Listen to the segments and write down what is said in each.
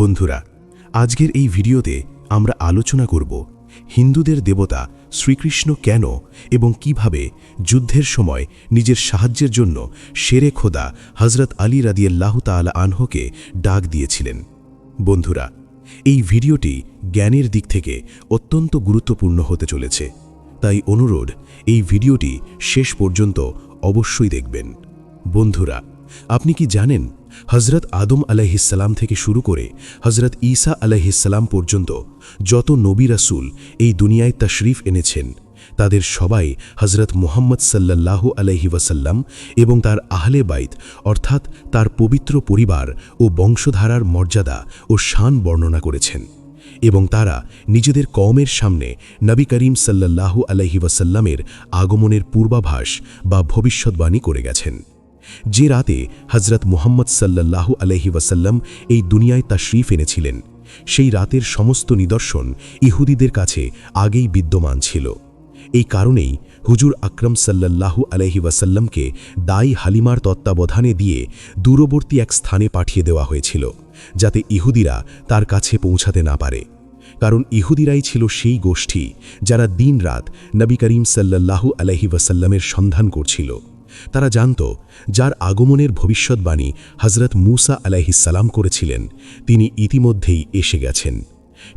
বন্ধুরা, আজকের এই ভিডিওতে আমরা আলোচনা করব হিন্দুদের দেবতা শ্রীকৃষ্ণ কেন এবং কীভাবে যুদ্ধের সময় নিজের সাহায্যের জন্য শেরে খোদা হজরত আলী রাদিয়াল্লাহ তাআলা আনহকে ডাক দিয়েছিলেন। বন্ধুরা, এই ভিডিওটি জ্ঞানের দিক থেকে অত্যন্ত গুরুত্বপূর্ণ হতে চলেছে, তাই অনুরোধ, এই ভিডিওটি শেষ পর্যন্ত অবশ্যই দেখবেন। বন্ধুরা, আপনি কি জানেন হজরত আদম আলাইহিসাল্লাম থেকে শুরু করে হজরত ঈসা আলাইহিসাল্লাম পর্যন্ত যত নবী রাসুল এই দুনিয়ায় তশরিফ এনেছেন, তাদের সবাই হজরত মুহাম্মদ সাল্লাল্লাহু আলাইহি ওয়াসাল্লাম এবং তার আহলে বাইত, অর্থাৎ তার পবিত্র পরিবার ও বংশধারার মর্যাদা ও শান বর্ণনা করেছেন এবং তারা নিজেদের কওমের সামনে নবী করিম সাল্লাল্লাহু আলাইহি ওয়াসাল্লামের আগমনের পূর্বাভাস বা ভবিষ্যৎবাণী করে গেছেন। যে রাতে হজরত মুহাম্মদ সাল্লাল্লাহু আলহি ওয়াসাল্লাম এই দুনিয়ায় তশরিফ এনেছিলেন, সেই রাতের সমস্ত নিদর্শন ইহুদিদের কাছে আগেই বিদ্যমান ছিল। এই কারণেই হুজুর আকরম সাল্লাল্লাহু আলহি ওয়াসাল্লামকে দায়ী হালিমার তত্ত্বাবধানে দিয়ে দূরবর্তী এক স্থানে পাঠিয়ে দেওয়া হয়েছিল, যাতে ইহুদিরা তার কাছে পৌঁছাতে না পারে। কারণ ইহুদিরাই ছিল সেই গোষ্ঠী যারা দিনরাত নবী করিম সাল্লাল্লাহু আলহি ওয়াসাল্লামের সন্ধান করছিল। তারা জানত, যার আগমনের ভবিষ্যৎবাণী হজরত মুসা আলাইহিসাল্লাম করেছিলেন, তিনি ইতিমধ্যেই এসে গেছেন।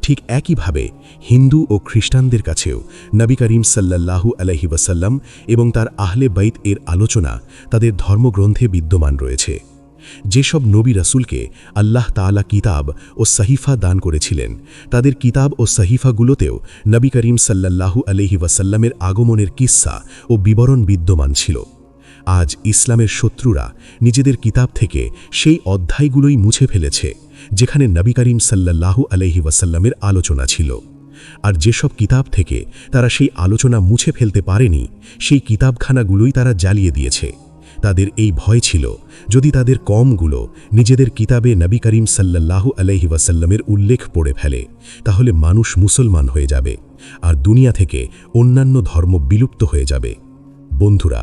ঠিক একইভাবে হিন্দু ও খ্রিস্টানদের কাছেও নবী করিম সাল্লাল্লাহু আলহি ওয়াসাল্লাম এবং তার আহলে বাইত এর আলোচনা তাদের ধর্মগ্রন্থে বিদ্যমান রয়েছে। যেসব নবী রাসুলকে আল্লাহ তাআলা কিতাব ও সহিফা দান করেছিলেন, তাদের কিতাব ও সহিফাগুলোতেও নবী করিম সাল্লাল্লাহু আলহি ওয়াসাল্লামের আগমনের কিস্সা ও বিবরণ বিদ্যমান ছিল। আজ ইসলামের শত্রুরা নিজেদের কিতাব থেকে সেই অধ্যায়গুলোই মুছে ফেলেছে, যেখানে নবী করিম সাল্লাল্লাহু আলহি ওয়াসাল্লামের আলোচনা ছিল। আর যেসব কিতাব থেকে তারা সেই আলোচনা মুছে ফেলতে পারেনি, সেই কিতাবখানাগুলোই তারা জ্বালিয়ে দিয়েছে। তাদের এই ভয় ছিল যদি তাদের কমগুলো নিজেদের কিতাবে নবী করিম সাল্লাল্লাহু আলহি ওয়াসাল্লামের উল্লেখ পড়ে ফেলে, তাহলে মানুষ মুসলমান হয়ে যাবে, আর দুনিয়া থেকে অন্যান্য ধর্ম বিলুপ্ত হয়ে যাবে। বন্ধুরা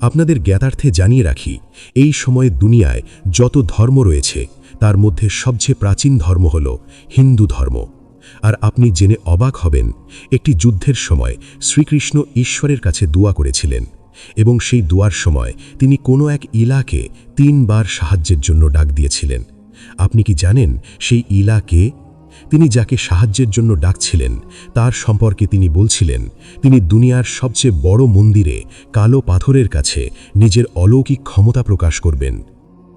আপনাদের জ্ঞাতার্থে জানিয়ে রাখি, এই সময়ে দুনিয়ায় যত ধর্ম রয়েছে, তার মধ্যে সবচেয়ে প্রাচীন ধর্ম হল হিন্দু ধর্ম। আর আপনি জেনে অবাক হবেন, একটি যুদ্ধের সময় শ্রীকৃষ্ণ ঈশ্বরের কাছে দোয়া করেছিলেন এবং সেই দোয়ার সময় তিনি কোনো এক ইলাকে তিনবার সাহায্যের জন্য ডাক দিয়েছিলেন। আপনি কি জানেন সেই ইলাকে তিনি যাকে সাহায্যের জন্য ডাকছিলেন, তার সম্পর্কে তিনি বলছিলেন, তিনি দুনিয়ার সবচেয়ে বড় মন্দিরে কালো পাথরের কাছে নিজের অলৌকিক ক্ষমতা প্রকাশ করবেন।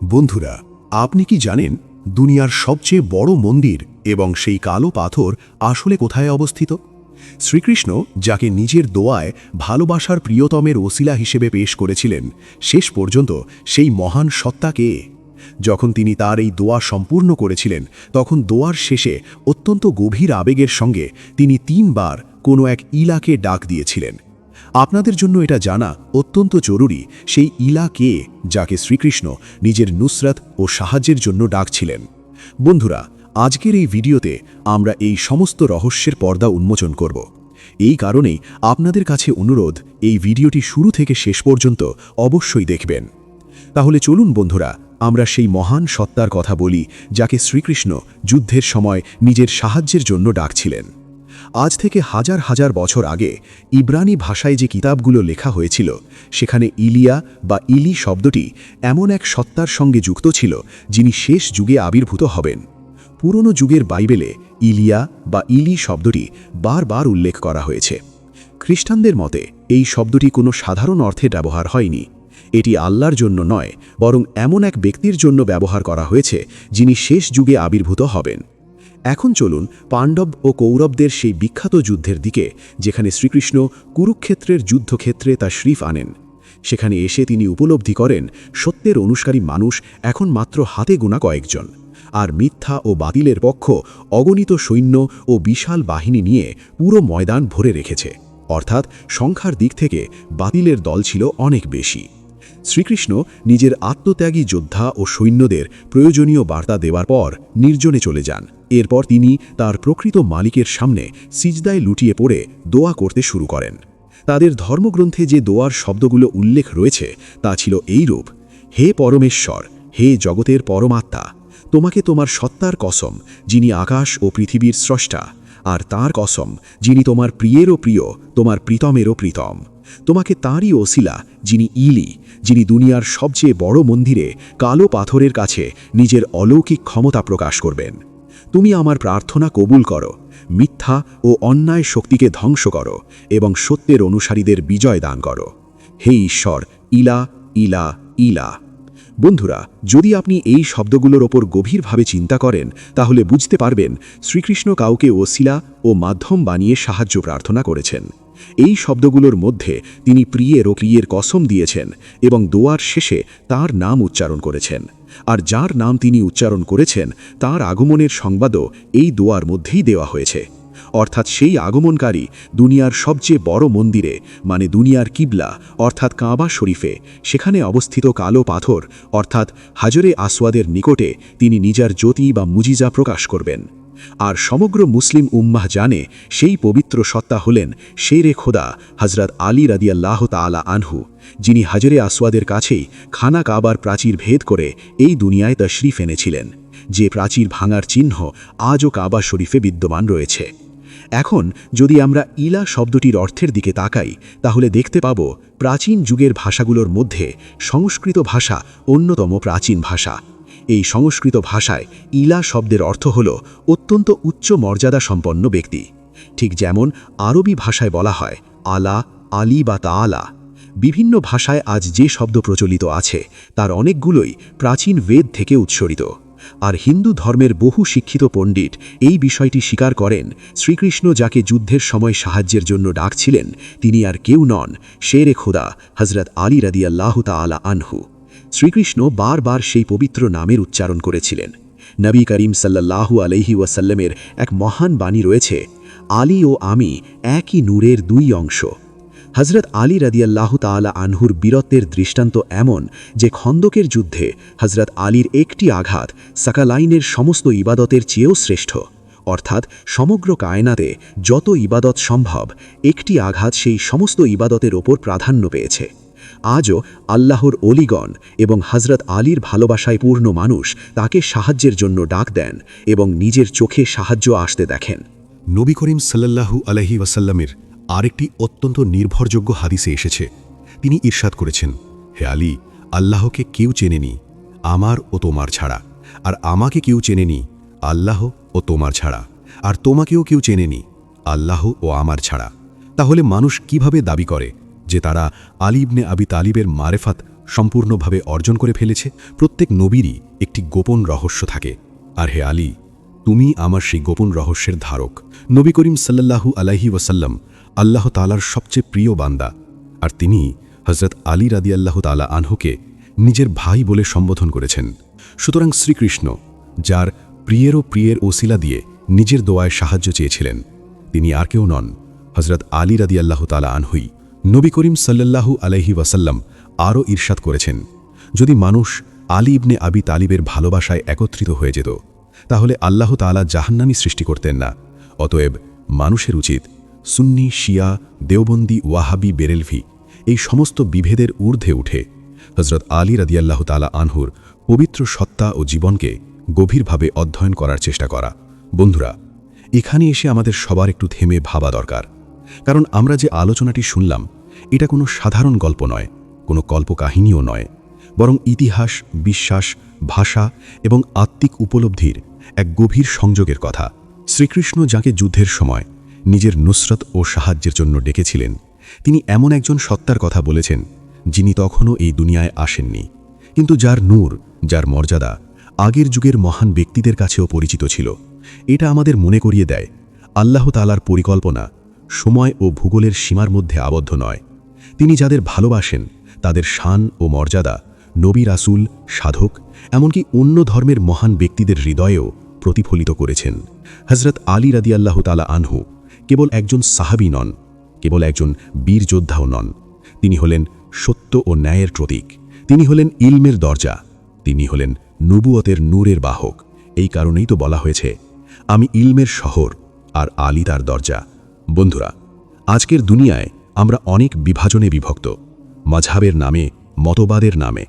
বন্ধুরা, আপনি কি জানেন দুনিয়ার সবচেয়ে বড় মন্দির এবং সেই কালো পাথর আসলে কোথায় অবস্থিত? শ্রীকৃষ্ণ, যাকে নিজের দোয়ায় ভালোবাসার প্রিয়তমের ওসিলা হিসেবে পেশ করেছিলেন, শেষ পর্যন্ত সেই মহান সত্তাকে যখন তিনি তার এই দোয়া সম্পূর্ণ করেছিলেন, তখন দোয়ার শেষে অত্যন্ত গভীর আবেগের সঙ্গে তিনি তিনবার কোনো এক ইলাকে ডাক দিয়েছিলেন। আপনাদের জন্য এটা জানা অত্যন্ত জরুরি, সেই ইলা কে যাকে শ্রীকৃষ্ণ নিজের নুসরাত ও সাহায্যের জন্য ডাকছিলেন। বন্ধুরা, আজকের এই ভিডিওতে আমরা এই সমস্ত রহস্যের পর্দা উন্মোচন করব। এই কারণেই আপনাদের কাছে অনুরোধ, এই ভিডিওটি শুরু থেকে শেষ পর্যন্ত অবশ্যই দেখবেন। তাহলে চলুন বন্ধুরা আমরা সেই মহান সত্তার কথা বলি, যাকে শ্রীকৃষ্ণ যুদ্ধের সময় নিজের সাহায্যের জন্য ডাকছিলেন। আজ থেকে হাজার হাজার বছর আগে, ইব্রানি ভাষায় যে কিতাবগুলো লেখা হয়েছিল, সেখানে ইলিয়া বা ইলি শব্দটি এমন এক সত্তার সঙ্গে যুক্ত ছিল, যিনি শেষ যুগে আবির্ভূত হবেন। পুরনো যুগের বাইবেলে ইলিয়া বা ইলি শব্দটি বারবার উল্লেখ করা হয়েছে। খ্রিস্টানদের মতে, এই শব্দটি কোনো সাধারণ অর্থে ব্যবহার হয়নি। এটি আল্লাহর জন্য নয়, বরং এমন এক ব্যক্তির জন্য ব্যবহার করা হয়েছে, যিনি শেষ যুগে আবির্ভূত হবেন। এখন চলুন পাণ্ডব ও কৌরবদের সেই বিখ্যাত যুদ্ধের দিকে, যেখানে শ্রীকৃষ্ণ কুরুক্ষেত্রের যুদ্ধক্ষেত্রে তা শ্রীফ আনেন। সেখানে এসে তিনি উপলব্ধি করেন, সত্যের অনুষ্কারী মানুষ এখন মাত্র হাতে গোনা কয়েকজন, আর মিথ্যা ও বাতিলের পক্ষ অগণিত সৈন্য ও বিশাল বাহিনী নিয়ে পুরো ময়দান ভরে রেখেছে। অর্থাৎ সংখ্যার দিক থেকে বাতিলের দল ছিল অনেক বেশি। শ্রীকৃষ্ণ নিজের আত্মত্যাগী যোদ্ধা ও সৈন্যদের প্রয়োজনীয় বার্তা দেওয়ার পর নির্জনে চলে যান। এরপর তিনি তার প্রকৃত মালিকের সামনে সিজদায় লুটিয়ে পড়ে দোয়া করতে শুরু করেন। তাদের ধর্মগ্রন্থে যে দোয়ার শব্দগুলো উল্লেখ রয়েছে, তা ছিল এইরূপ, হে পরমেশ্বর, হে জগতের পরমাত্মা, তোমাকে তোমার সত্তার কসম, যিনি আকাশ ও পৃথিবীর স্রষ্টা, আর তার কসম, যিনি তোমার প্রিয়েরও প্রিয়, তোমার প্রীতমেরও প্রীতম। তোমাকে তাঁরই ওসিলা, যিনি ইলি, যিনি দুনিয়ার সবচেয়ে বড় মন্দিরে কালো পাথরের কাছে নিজের অলৌকিক ক্ষমতা প্রকাশ করবেন। তুমি আমার প্রার্থনা কবুল করো, মিথ্যা ও অন্যায় শক্তিকে ধ্বংস করো এবং সত্যের অনুসারীদের বিজয় দান করো। হে ঈশ্বর, ইলা ইলা ইলা। বন্ধুরা, যদি আপনি এই শব্দগুলোর ওপর গভীরভাবে চিন্তা করেন, তাহলে বুঝতে পারবেন শ্রীকৃষ্ণ কাউকে ওসিলা ও মাধ্যম বানিয়ে সাহায্য প্রার্থনা করেছেন। এই শব্দগুলোর মধ্যে তিনি প্রিয়ের ও প্রিয়ের কসম দিয়েছেন এবং দোয়ার শেষে তার নাম উচ্চারণ করেছেন। আর যার নাম তিনি উচ্চারণ করেছেন, তার আগমনের সংবাদও এই দোয়ার মধ্যেই দেওয়া হয়েছে। অর্থাৎ সেই আগমনকারী দুনিয়ার সবচেয়ে বড় মন্দিরে মানে দুনিয়ার কিবলা, অর্থাৎ কাঁবা শরীফে, সেখানে অবস্থিত কালো পাথর, অর্থাৎ হাজরে আসওয়াদের নিকটে তিনি নিজার জ্যোতি বা মুজিজা প্রকাশ করবেন। আর সমগ্র মুসলিম উম্মাহ জানে সেই পবিত্র সত্তা হলেন শেরে খোদা হজরত আলী রাদিয়াল্লাহ তালা আনহু, যিনি হাজরে আসওয়াদের কাছেই খানা কাবার প্রাচীর ভেদ করে এই দুনিয়ায় তশরিফ এনেছিলেন, যে প্রাচীর ভাঙার চিহ্ন আজও কাবা শরীফে বিদ্যমান রয়েছে। এখন যদি আমরা ইলা শব্দটির অর্থের দিকে তাকাই, তাহলে দেখতে পাব প্রাচীন যুগের ভাষাগুলোর মধ্যে সংস্কৃত ভাষা অন্যতম প্রাচীন ভাষা। এই সংস্কৃত ভাষায় ইলা শব্দের অর্থ হল অত্যন্ত উচ্চ মর্যাদা সম্পন্ন ব্যক্তি। ঠিক যেমন আরবি ভাষায় বলা হয় আলা, আলী বা তাআলা। বিভিন্ন ভাষায় আজ যে শব্দ প্রচলিত আছে, তার অনেকগুলোই প্রাচীন বেদ থেকে উৎসরিত। আর হিন্দু ধর্মের বহু শিক্ষিত পণ্ডিত এই বিষয়টি স্বীকার করেন, শ্রীকৃষ্ণ যাকে যুদ্ধের সময় সাহায্যের জন্য ডাকছিলেন, তিনি আর কেউ নন, শেরে খোদা হজরত আলী রাদিয়াল্লাহ তালা আনহু। শ্রীকৃষ্ণ বারবার সেই পবিত্র নামের উচ্চারণ করেছিলেন। নবী করিম সাল্লাল্লাহু আলহি ওয়াসাল্লামের এক মহান বাণী রয়েছে, আলী ও আমি একই নূরের দুই অংশ। হজরত আলী রাদিয়াল্লাহ তালা আনহুর বীরত্বের দৃষ্টান্ত এমন যে খন্দকের যুদ্ধে হজরত আলীর একটি আঘাত সাকালাইনের সমস্ত ইবাদতের চেয়েও শ্রেষ্ঠ। অর্থাৎ সমগ্র কায়নাতে যত ইবাদত সম্ভব, একটি আঘাত সেই সমস্ত ইবাদতের ওপর প্রাধান্য পেয়েছে। আজও আল্লাহর অলিগণ এবং হজরত আলীর ভালোবাসায় পূর্ণ মানুষ তাকে সাহায্যের জন্য ডাক দেন এবং নিজের চোখে সাহায্য আসতে দেখেন। নবী করিম সাল্লাল্লাহু আলহি ওয়াসাল্লামের আরেকটি অত্যন্ত নির্ভরযোগ্য হাদিসে এসেছে। তিনি ঈর্ষাদ করেছেন, হে আলী, আল্লাহকে কেউ চেনেনি আমার ও তোমার ছাড়া। আর আমাকে কেউ চেনেনি আল্লাহ ও তোমার ছাড়া। আর তোমাকেও কেউ চেনেনি আল্লাহ ও আমার ছাড়া। তাহলে মানুষ কীভাবে দাবি করে? যে তারা আলিবনে আবি তালিবের মারেফাত সম্পূর্ণভাবে অর্জন করে ফেলেছে, প্রত্যেক নবীরই একটি গোপন রহস্য থাকে। আর হে আলী, তুমি আমার সেই গোপন রহস্যের ধারক। নবী করিম সাল্লাল্লাহু আলাইহি ওয়াসাল্লাম আল্লাহ তালার সবচেয়ে প্রিয় বান্দা। আর তিনি হজরত আলী রাদি আল্লাহ তালা আনহুকে নিজের ভাই বলে সম্বোধন করেছেন। সুতরাং শ্রীকৃষ্ণ, যার প্রিয়েরও প্রিয়ের ওসিলা দিয়ে নিজের দোয়ায় সাহায্য চেয়েছিলেন, তিনি আর কেউ নন হজরত আলী রাদি আল্লাহ তালা আনহুই। নবী করিম সাল্লাল্লাহু আলাইহি ওয়াসাল্লাম আরও ঈর্ষাদ করেছেন, যদি মানুষ আলী ইবনে আবি তালিবের ভালোবাসায় একত্রিত হয়ে যেত, তাহলে আল্লাহ তালা জাহান্নামি সৃষ্টি করতেন না। অতএব মানুষের উচিত সুন্নি, শিয়া, দেওবন্দি, ওয়াহাবি, বেরেলভি এই সমস্ত বিভেদের ঊর্ধ্বে উঠে হজরত আলী রাদিয়াল্লাহ তালা আনহুর পবিত্র সত্তা ও জীবনকে গভীরভাবে অধ্যয়ন করার চেষ্টা করা। বন্ধুরা, এখানে এসে আমাদের সবার একটু থেমে ভাবা দরকার। কারণ আমরা যে আলোচনাটি শুনলাম, এটা কোনো সাধারণ গল্প নয়, কোনো কল্পকাহিনীও নয়, বরং ইতিহাস, বিশ্বাস, ভাষা এবং আত্মিক উপলব্ধির এক গভীর সংযোগের কথা। শ্রীকৃষ্ণ যাকে যুদ্ধের সময় নিজের নুসরত ও সাহায্যের জন্য ডেকেছিলেন, তিনি এমন একজন সত্তার কথা বলেছেন, যিনি তখনও এই দুনিয়ায় আসেননি। কিন্তু যার নূর, যার মর্যাদা আগের যুগের মহান ব্যক্তিদের কাছেও পরিচিত ছিল, এটা আমাদের মনে করিয়ে দেয়, আল্লাহ তালার পরিকল্পনা সময় ও ভূগোলের সীমার মধ্যে আবদ্ধ নয়। তিনি যাদের ভালোবাসেন, তাদের শান ও মর্যাদা, নবী রাসুল, সাধক, এমনকি অন্য ধর্মের মহান ব্যক্তিদের হৃদয়েও প্রতিফলিত করেছেন। হজরত আলী রাদিয়াল্লাহ তালা আনহু কেবল একজন সাহাবি নন, কেবল একজন বীর যোদ্ধাও নন। তিনি হলেন সত্য ও ন্যায়ের প্রতীক। তিনি হলেন ইলমের দরজা। তিনি হলেন নবুয়তের নূরের বাহক। এই কারণেই তো বলা হয়েছে, আমি ইলমের শহর আর আলী তার দরজা। বন্ধুরা, আজকের দুনিয়ায় আমরা অনেক বিভাজনে বিভক্ত, মাঝহাবের নামে, মতবাদের নামে,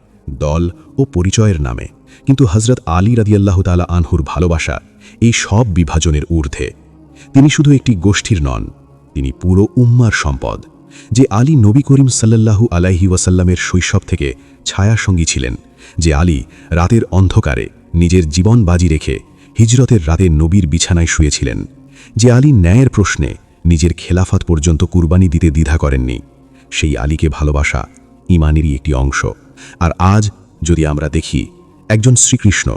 দল ও পরিচয়ের নামে। কিন্তু হজরত আলী রাদিয়াল্লাহ তালা আনহুর ভালোবাসা এই সব বিভাজনের ঊর্ধ্বে। তিনি শুধু একটি গোষ্ঠীর নন, তিনি পুরো উম্মার সম্পদ, যে আলী নবী করিম সাল্লাল্লাহু আলাইহি ওয়াসাল্লামের শৈশব থেকে ছায়াসঙ্গী ছিলেন, যে আলী রাতের অন্ধকারে নিজের জীবন বাজি রেখে হিজরতের রাতে নবীর বিছানায় শুয়েছিলেন, যে আলী ন্যায়ের প্রশ্নে নিজের খেলাফত পর্যন্ত কুরবানি দিতে দ্বিধা করেননি। সেই আলীকে ভালোবাসা ইমানেরই একটি অংশ। আর আজ যদি আমরা দেখি, একজন শ্রীকৃষ্ণ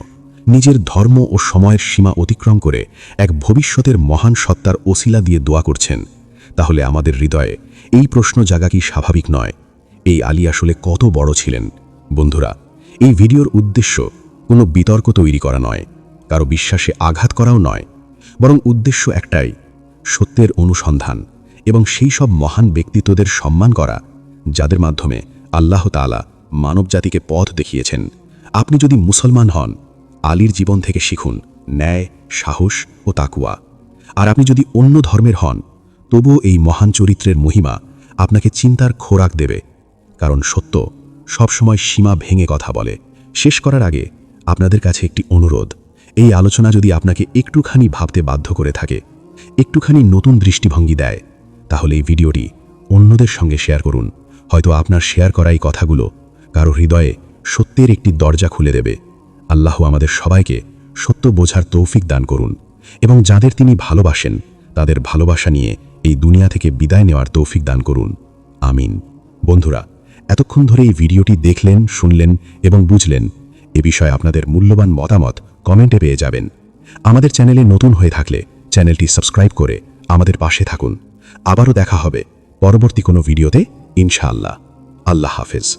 নিজের ধর্ম ও সময়ের সীমা অতিক্রম করে এক ভবিষ্যতের মহান সত্তার ওসিলা দিয়ে দোয়া করছেন, তাহলে আমাদের হৃদয়ে এই প্রশ্ন জাগা কি স্বাভাবিক নয়? এই আলী আসলে কত বড় ছিলেন? বন্ধুরা, এই ভিডিওর উদ্দেশ্য কোনো বিতর্ক তৈরি করা নয়, কারও বিশ্বাসে আঘাত করাও নয়, বরং উদ্দেশ্য একটাই সত্যের অনুসন্ধান এবং সেই সব মহান ব্যক্তিত্বদের সম্মান করা, যাদের মাধ্যমে আল্লাহ তালা মানবজাতিকে পথ দেখিয়েছেন। আপনি যদি মুসলমান হন, আলীর জীবন থেকে শিখুন ন্যায়, সাহস ও তাকুয়া আর আপনি যদি অন্য ধর্মের হন, তবুও এই মহান চরিত্রের মহিমা আপনাকে চিন্তার খোরাক দেবে। কারণ সত্য সবসময় সীমা ভেঙে কথা বলে। শেষ করার আগে আপনাদের কাছে একটি অনুরোধ, এই আলোচনা যদি আপনাকে একটুখানি ভাবতে বাধ্য করে থাকে একটুখানি নতুন দৃষ্টিভঙ্গি দেয়, তাহলে এই ভিডিওটি অন্যদের সঙ্গে শেয়ার করুন। হয়তো আপনার শেয়ার করা এই কথাগুলো কারও হৃদয়ে সত্যের একটি দরজা খুলে দেবে। আল্লাহ আমাদের সবাইকে সত্য বোঝার তৌফিক দান করুন এবং যাদের তিনি ভালোবাসেন, তাদের ভালোবাসা নিয়ে এই দুনিয়া থেকে বিদায় নেওয়ার তৌফিক দান করুন। আমিন। বন্ধুরা, এতক্ষণ ধরে এই ভিডিওটি দেখলেন, শুনলেন এবং বুঝলেন এ বিষয়ে আপনাদের মূল্যবান মতামত কমেন্টে পেয়ে যাবেন। আমাদের চ্যানেলে নতুন হয়ে থাকলে চ্যানেলটি সাবস্ক্রাইব করে আমাদের পাশে থাকুন। আবারও দেখা হবে পরবর্তী কোনো ভিডিওতে, ইনশাআল্লাহ। আল্লাহ হাফেজ।